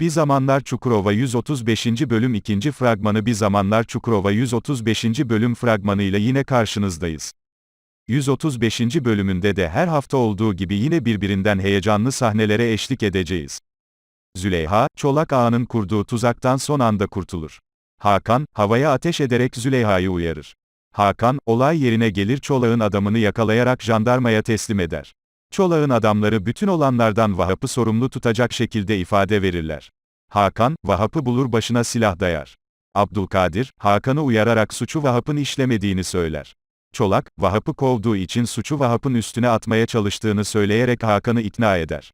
Bir Zamanlar Çukurova 135. bölüm 2. fragmanı Bir Zamanlar Çukurova 135. bölüm fragmanıyla yine karşınızdayız. 135. bölümünde de her hafta olduğu gibi yine birbirinden heyecanlı sahnelere eşlik edeceğiz. Züleyha, Çolak Ağa'nın kurduğu tuzaktan son anda kurtulur. Hakan, havaya ateş ederek Züleyha'yı uyarır. Hakan, olay yerine gelir Çolak'ın adamını yakalayarak jandarmaya teslim eder. Çolak'ın adamları bütün olanlardan Vahap'ı sorumlu tutacak şekilde ifade verirler. Hakan, Vahap'ı bulur başına silah dayar. Abdülkadir, Hakan'ı uyararak suçu Vahap'ın işlemediğini söyler. Çolak, Vahap'ı kovduğu için suçu Vahap'ın üstüne atmaya çalıştığını söyleyerek Hakan'ı ikna eder.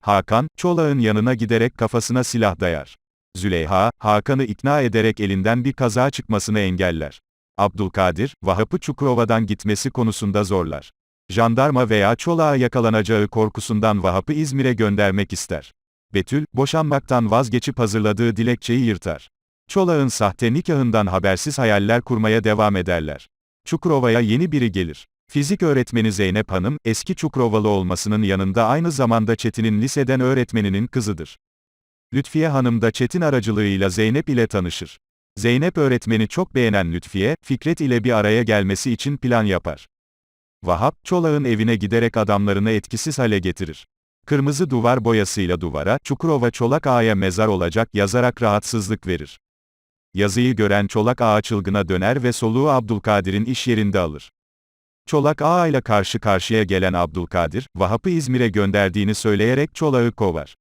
Hakan, Çolak'ın yanına giderek kafasına silah dayar. Züleyha, Hakan'ı ikna ederek elinden bir kaza çıkmasını engeller. Abdülkadir, Vahap'ı Çukurova'dan gitmesi konusunda zorlar. Jandarma veya Çolak'a yakalanacağı korkusundan Vahap'ı İzmir'e göndermek ister. Betül, boşanmaktan vazgeçip hazırladığı dilekçeyi yırtar. Çolak'ın sahte nikahından habersiz hayaller kurmaya devam ederler. Çukurova'ya yeni biri gelir. Fizik öğretmeni Zeynep Hanım, eski Çukurovalı olmasının yanında aynı zamanda Çetin'in liseden öğretmeninin kızıdır. Lütfiye Hanım da Çetin aracılığıyla Zeynep ile tanışır. Zeynep öğretmeni çok beğenen Lütfiye, Fikret ile bir araya gelmesi için plan yapar. Vahap, Çolak'ın evine giderek adamlarını etkisiz hale getirir. Kırmızı duvar boyasıyla duvara, Çukurova Çolak Ağa'ya mezar olacak yazarak rahatsızlık verir. Yazıyı gören Çolak Ağa çılgına döner ve soluğu Abdülkadir'in iş yerinde alır. Çolak Ağa ile karşı karşıya gelen Abdülkadir, Vahap'ı İzmir'e gönderdiğini söyleyerek Çolak'ı kovar.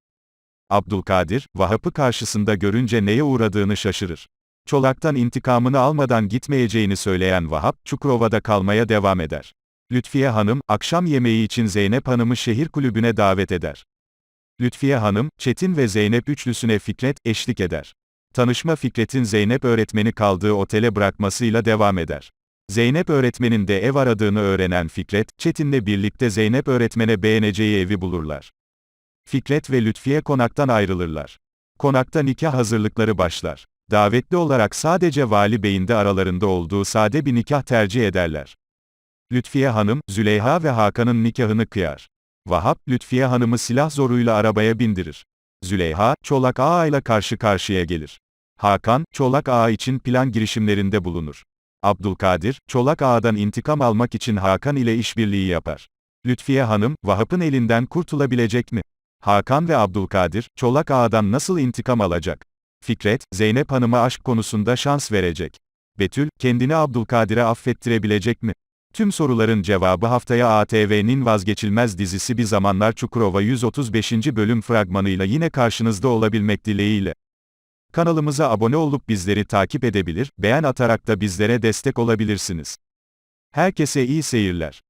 Abdülkadir, Vahap'ı karşısında görünce neye uğradığını şaşırır. Çolak'tan intikamını almadan gitmeyeceğini söyleyen Vahap, Çukurova'da kalmaya devam eder. Lütfiye Hanım, akşam yemeği için Zeynep Hanım'ı şehir kulübüne davet eder. Lütfiye Hanım, Çetin ve Zeynep üçlüsüne Fikret, eşlik eder. Tanışma Fikret'in Zeynep öğretmeni kaldığı otele bırakmasıyla devam eder. Zeynep öğretmenin de ev aradığını öğrenen Fikret, Çetin'le birlikte Zeynep öğretmene beğeneceği evi bulurlar. Fikret ve Lütfiye konaktan ayrılırlar. Konakta nikah hazırlıkları başlar. Davetli olarak sadece Vali Bey'in de aralarında olduğu sade bir nikah tercih ederler. Lütfiye Hanım, Züleyha ve Hakan'ın nikahını kıyar. Vahap, Lütfiye Hanım'ı silah zoruyla arabaya bindirir. Züleyha, Çolak Ağa ile karşı karşıya gelir. Hakan, Çolak Ağa için plan girişimlerinde bulunur. Abdülkadir, Çolak Ağa'dan intikam almak için Hakan ile işbirliği yapar. Lütfiye Hanım, Vahap'ın elinden kurtulabilecek mi? Hakan ve Abdülkadir, Çolak Ağa'dan nasıl intikam alacak? Fikret, Zeynep Hanım'a aşk konusunda şans verecek. Betül, kendini Abdülkadir'e affettirebilecek mi? Tüm soruların cevabı haftaya ATV'nin vazgeçilmez dizisi Bir Zamanlar Çukurova 135. bölüm fragmanıyla yine karşınızda olabilmek dileğiyle. Kanalımıza abone olup bizleri takip edebilir, beğen atarak da bizlere destek olabilirsiniz. Herkese iyi seyirler.